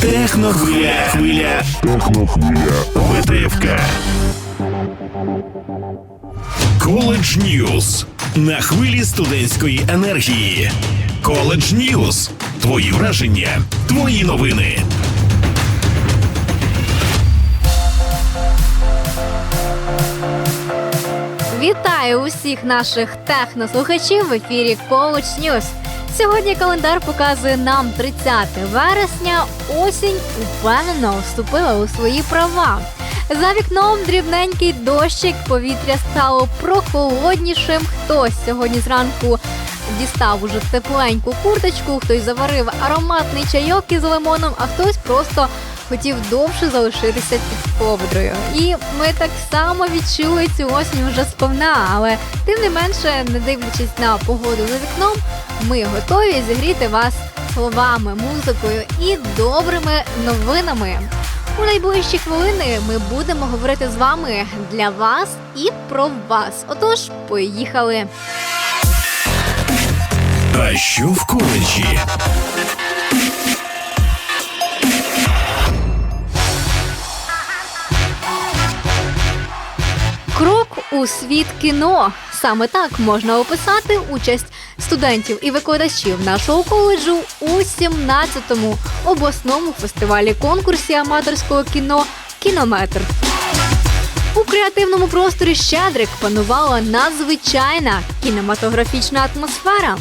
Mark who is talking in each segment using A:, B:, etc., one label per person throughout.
A: Технохвиля. Хвиля.
B: Технохвиля.
A: Витивка. Коледж Ньюс. На хвилі студентської енергії. Коледж Ньюс. Твої враження, твої новини.
C: Вітаю усіх наших технослухачів в ефірі College News. Сьогодні календар показує нам 30 вересня. Осінь упевнено вступила у свої права. За вікном дрібненький дощик, повітря стало прохолоднішим. Хтось сьогодні зранку дістав уже тепленьку курточку, хтось заварив ароматний чайок із лимоном, а хтось просто хотів довше залишитися під ковдрою. І ми так само відчули цю осінь вже сповна, але тим не менше, не дивлячись на погоду за вікном, ми готові зігріти вас словами, музикою і добрими новинами. У найближчі хвилини ми будемо говорити з вами для вас і про вас. Отож, поїхали.
A: А що в коледжі?
C: У світ кіно. Саме так можна описати участь студентів і викладачів нашого коледжу у 17-му обласному фестивалі конкурсі аматорського кіно Кінометр. У креативному просторі Щедрик панувала надзвичайна кінематографічна атмосфера.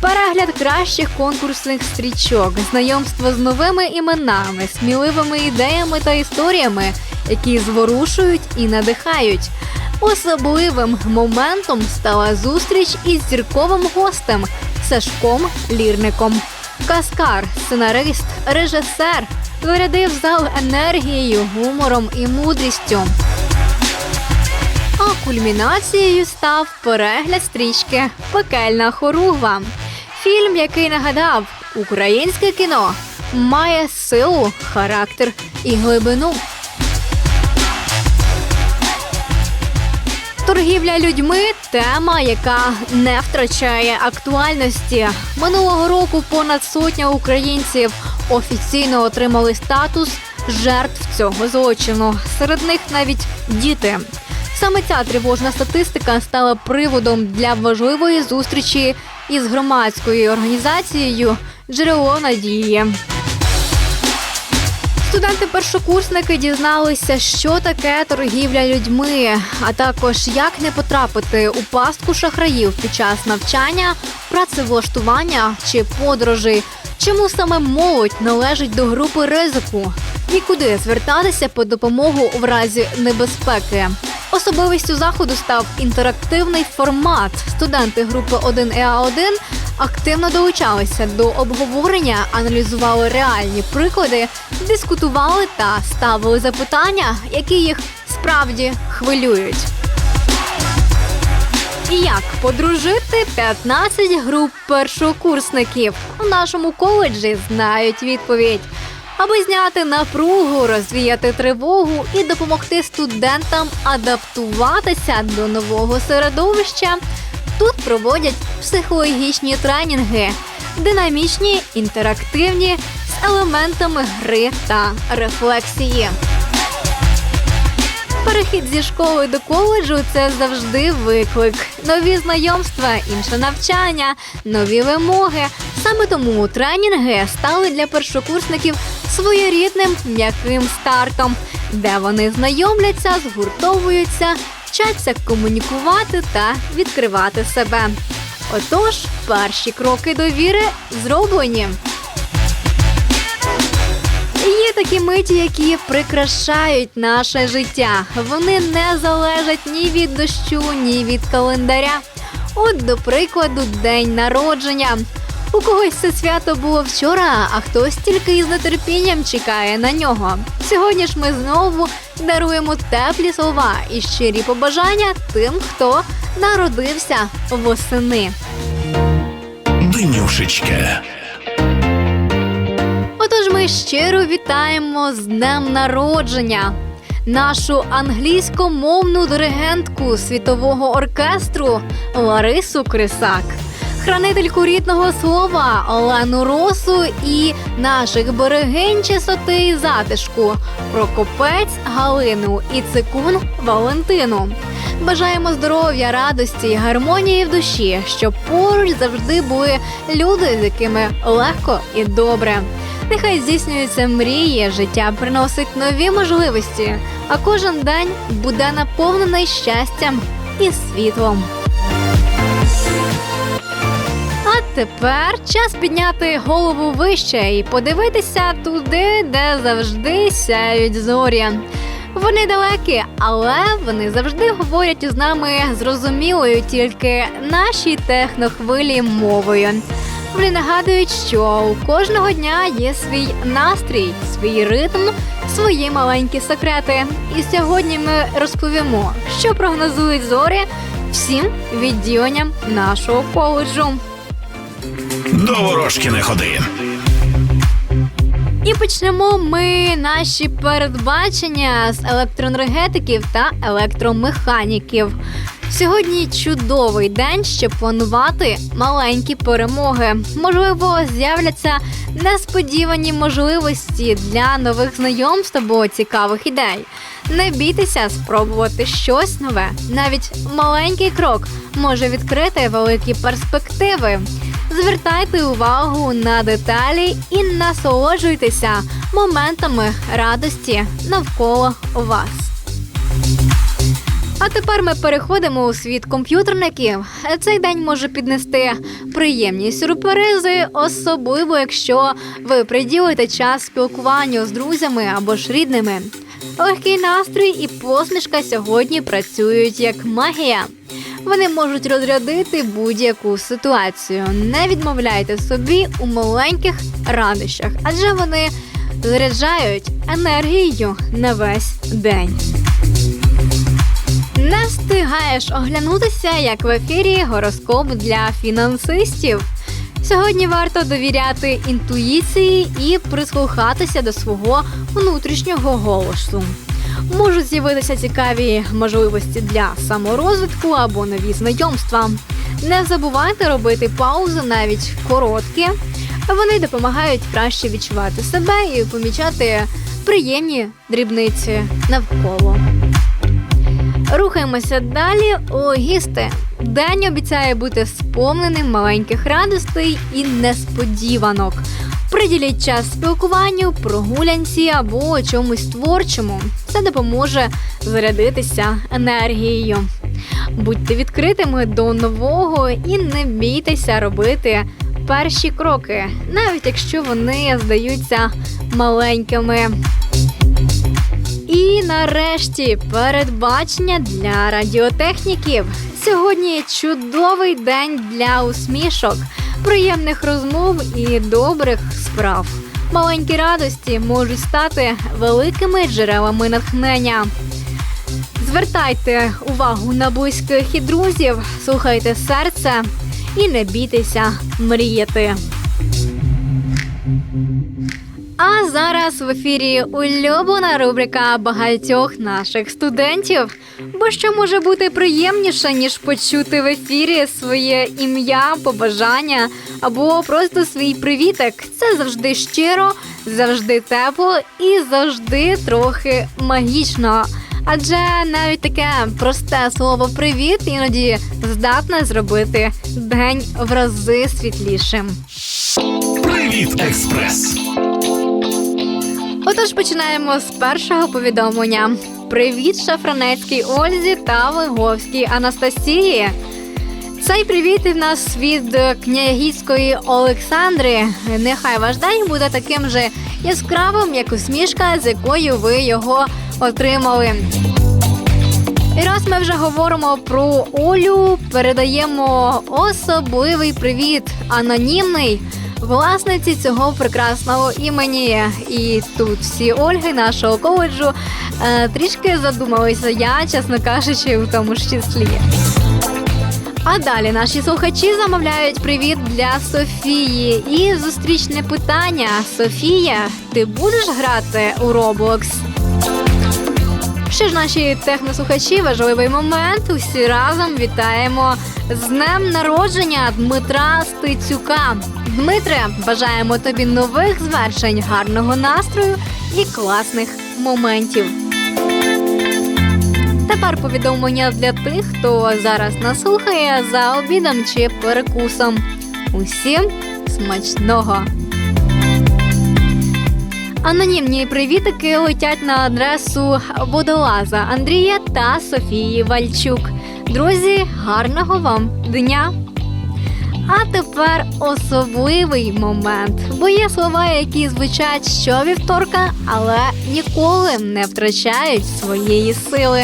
C: Перегляд кращих конкурсних стрічок, знайомство з новими іменами, сміливими ідеями та історіями, які зворушують і надихають. Особливим моментом стала зустріч із зірковим гостем Сашком Лірником. Каскар, сценарист, режисер зарядив зал енергією, гумором і мудрістю. А кульмінацією став перегляд стрічки Пекельна хоругва. Фільм, який нагадав, українське кіно має силу, характер і глибину. Торгівля людьми тема, яка не втрачає актуальності. Минулого року понад сотня українців офіційно отримали статус жертв цього злочину. Серед них навіть діти. Саме ця тривожна статистика стала приводом для важливої зустрічі із громадською організацією Джерело надії. Студенти-першокурсники дізналися, що таке торгівля людьми, а також як не потрапити у пастку шахраїв під час навчання, працевлаштування чи подорожей. Чому саме молодь належить до групи ризику? І куди звертатися по допомогу в разі небезпеки? Особливістю заходу став інтерактивний формат. Студенти групи 1 еа 1 активно долучалися до обговорення, аналізували реальні приклади, дискутували та ставили запитання, які їх справді хвилюють. І як подружити 15 груп першокурсників у нашому коледжі знають відповідь. Аби зняти напругу, розвіяти тривогу і допомогти студентам адаптуватися до нового середовища, тут проводять психологічні тренінги, динамічні, інтерактивні з елементами гри та рефлексії. Перехід зі школи до коледжу це завжди виклик. Нові знайомства, інше навчання, нові вимоги. Саме тому тренінги стали для першокурсників своєрідним м'яким стартом, де вони знайомляться, згуртовуються, вчаться комунікувати та відкривати себе. Отож, перші кроки довіри зроблені. Є такі миті, які прикрашають наше життя. Вони не залежать ні від дощу, ні від календаря. От, до прикладу, день народження. У когось це свято було вчора, а хтось тільки із нетерпінням чекає на нього. Сьогодні ж ми знову даруємо теплі слова і щирі побажання тим, хто народився восени.
A: Денюшечка.
C: Отож, ми щиро вітаємо з днем народження. Нашу англійськомовну диригентку світового оркестру Ларису Крисак. Хранительку рідного слова Олену Росу і наших берегинь чистоти і затишку Прокопець Галину і Цикун Валентину. Бажаємо здоров'я, радості і гармонії в душі, щоб поруч завжди були люди, з якими легко і добре. Нехай здійснюються мрії, життя приносить нові можливості, а кожен день буде наповнений щастям і світлом. Тепер час підняти голову вище і подивитися туди, де завжди сяють зорі. Вони далекі, але вони завжди говорять із нами зрозумілою тільки нашій технохвилі мовою. Вони нагадують, що у кожного дня є свій настрій, свій ритм, свої маленькі секрети. І сьогодні ми розповімо, що прогнозують зорі всім відділенням нашого коледжу.
A: До ворожки не ходи.
C: І почнемо ми наші передбачення з електроенергетиків та електромеханіків. Сьогодні чудовий день, щоб планувати маленькі перемоги. Можливо, з'являться несподівані можливості для нових знайомств або цікавих ідей. Не бійтеся спробувати щось нове. Навіть маленький крок може відкрити великі перспективи. Звертайте увагу на деталі і насолоджуйтеся моментами радості навколо вас. А тепер ми переходимо у світ комп'ютерників. Цей день може піднести приємні сюрпризи, особливо якщо ви приділите час спілкуванню з друзями або ж рідними. Легкий настрій і посмішка сьогодні працюють як магія. Вони можуть розрядити будь-яку ситуацію. Не відмовляйте собі у маленьких радощах, адже вони заряджають енергією на весь день. Не встигаєш оглянутися, як в ефірі гороскоп для фінансистів. Сьогодні варто довіряти інтуїції і прислухатися до свого внутрішнього голосу. Можуть з'явитися цікаві можливості для саморозвитку або нові знайомства. Не забувайте робити паузи навіть короткі. Вони допомагають краще відчувати себе і помічати приємні дрібниці навколо. Рухаємося далі. Логісти. День обіцяє бути сповненим маленьких радостей і несподіванок. Приділіть час спілкуванню, прогулянці або чомусь творчому. Це допоможе зарядитися енергією. Будьте відкритими до нового і не бійтеся робити перші кроки, навіть якщо вони здаються маленькими. І нарешті передбачення для радіотехніків. Сьогодні чудовий день для усмішок, приємних розмов і добрих справ. Маленькі радості можуть стати великими джерелами натхнення. Звертайте увагу на близьких і друзів, слухайте серце і не бійтеся мріяти. А зараз в ефірі улюблена рубрика багатьох наших студентів. Бо що може бути приємніше, ніж почути в ефірі своє ім'я, побажання або просто свій привіток. Це завжди щиро, завжди тепло і завжди трохи магічно. Адже навіть таке просте слово привіт іноді здатне зробити день в рази світлішим.
A: Привіт, експрес.
C: Отож починаємо з першого повідомлення. Привіт Шафранецькій Ользі та Виговській Анастасії. Цей привіт в нас від княгівської Олександри. Нехай ваш день буде таким же яскравим, як усмішка, з якою ви його отримали. І раз ми вже говоримо про Олю, передаємо особливий привіт, анонімний власниці цього прекрасного імені. І тут всі Ольги нашого коледжу е, трішки задумалися. Я, чесно кажучи, в тому ж числі. А далі наші слухачі замовляють привіт для Софії. І зустрічне питання: Софія, ти будеш грати у Roblox? Що ж, наші технослухачі, важливий момент. Усі разом вітаємо з днем народження Дмитра Стецюка. Дмитре, бажаємо тобі нових звершень, гарного настрою і класних моментів. Тепер повідомлення для тих, хто зараз нас слухає за обідом чи перекусом. Усім смачного! Анонімні привітики летять на адресу водолаза Андрія та Софії Вальчук. Друзі, гарного вам дня! А тепер особливий момент, бо є слова, які звучать щовівторка, але ніколи не втрачають своєї сили.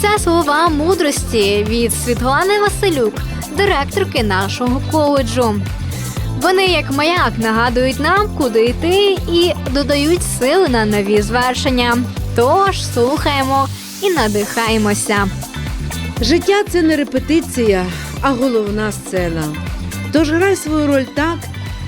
C: Це слова мудрості від Світлани Василюк, директорки нашого коледжу. Вони, як маяк, нагадують нам, куди йти, і додають сили на нові звершення. Тож слухаємо і надихаємося.
B: Життя це не репетиція, а головна сцена. Тож грай свою роль так,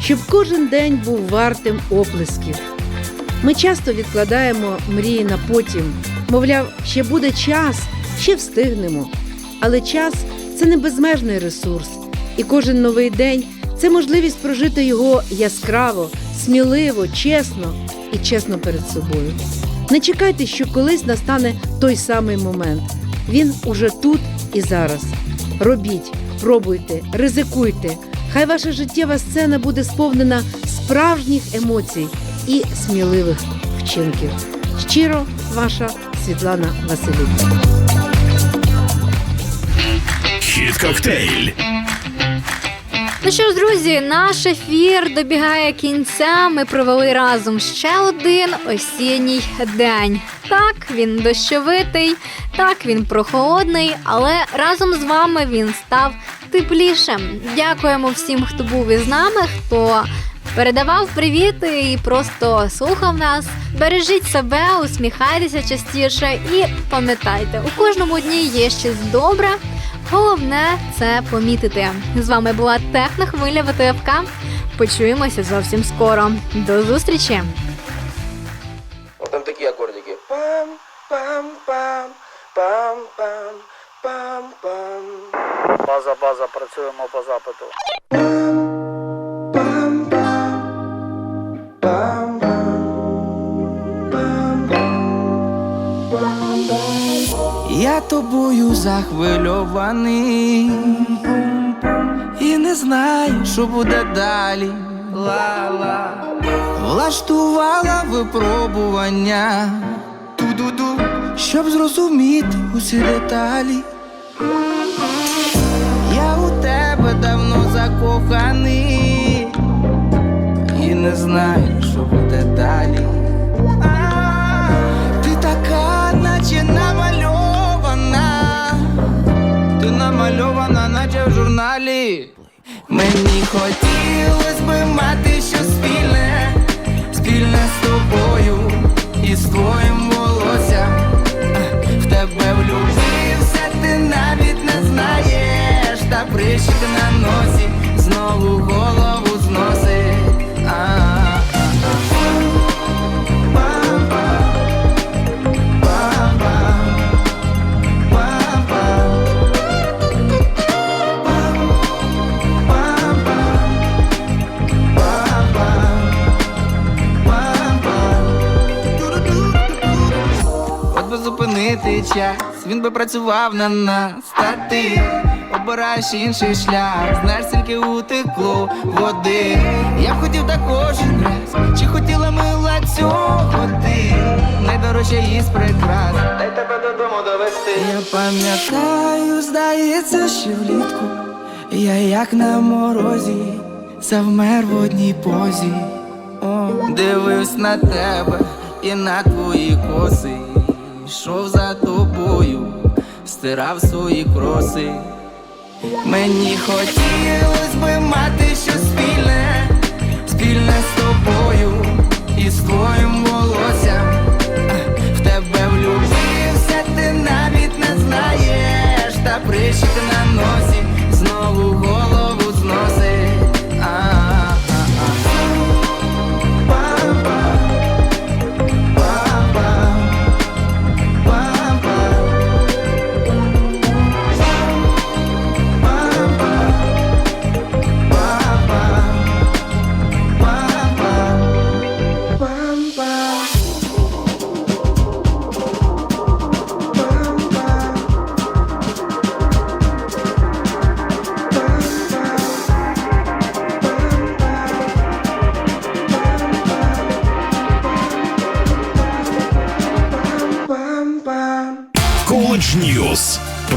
B: щоб кожен день був вартим оплесків. Ми часто відкладаємо мрії на потім. Мовляв, ще буде час, ще встигнемо. Але час це не безмежний ресурс, і кожен новий день це можливість прожити його яскраво, сміливо, чесно і чесно перед собою. Не чекайте, що колись настане той самий момент. Він уже тут і зараз. Робіть, пробуйте, ризикуйте. Хай ваша життєва сцена буде сповнена справжніх емоцій і сміливих вчинків. Щиро, ваша Світлана Василюк.
A: Хіт коктейль.
C: Ну що ж, друзі, наш ефір добігає кінця. Ми провели разом ще один осінній день. Так, він дощовитий, так він прохолодний, але разом з вами він став теплішим. Дякуємо всім, хто був із нами, хто передавав привіти і просто слухав нас. Бережіть себе, усміхайтеся частіше і пам'ятайте, у кожному дні є щось добре. Головне це помітити. З вами була Технохвиля ВТФК. Почуємося зовсім скоро. До зустрічі!
D: База, база, працюємо по запиту.
E: Я тобою захвильований і не знаю, що буде далі. Ла-ла. Влаштувала випробування, ту-ду-ду, щоб зрозуміти усі деталі. Тебе давно закоханий і не знаю, що буде далі. Ти така, наче намальована, ти намальована, наче в журналі. Мені хотілось би мати щось спільне, спільне з тобою і з твоїм волоссям. В тебе влюбився, ти навіть не знаєш, та прищик на носі знову голову зносить. А-а-а. От би зупинити час, він би працював на нас, та ти обираєш інший шлях, знаєш, скільки утекло води. Я б хотів також раз, чи хотіла мила цього ти, найдорожче із прикрас, дай тебе додому довести. Я пам'ятаю, здається, що влітку я як на морозі, завмер в одній позі. О, дивився на тебе і на твої коси, йшов за тобою, стирав свої кроси. Мені хотілось би мати щось спільне, спільне з тобою і з твоїм волоссям. В тебе влюбився, ти навіть не знаєш, та прищик на носі знову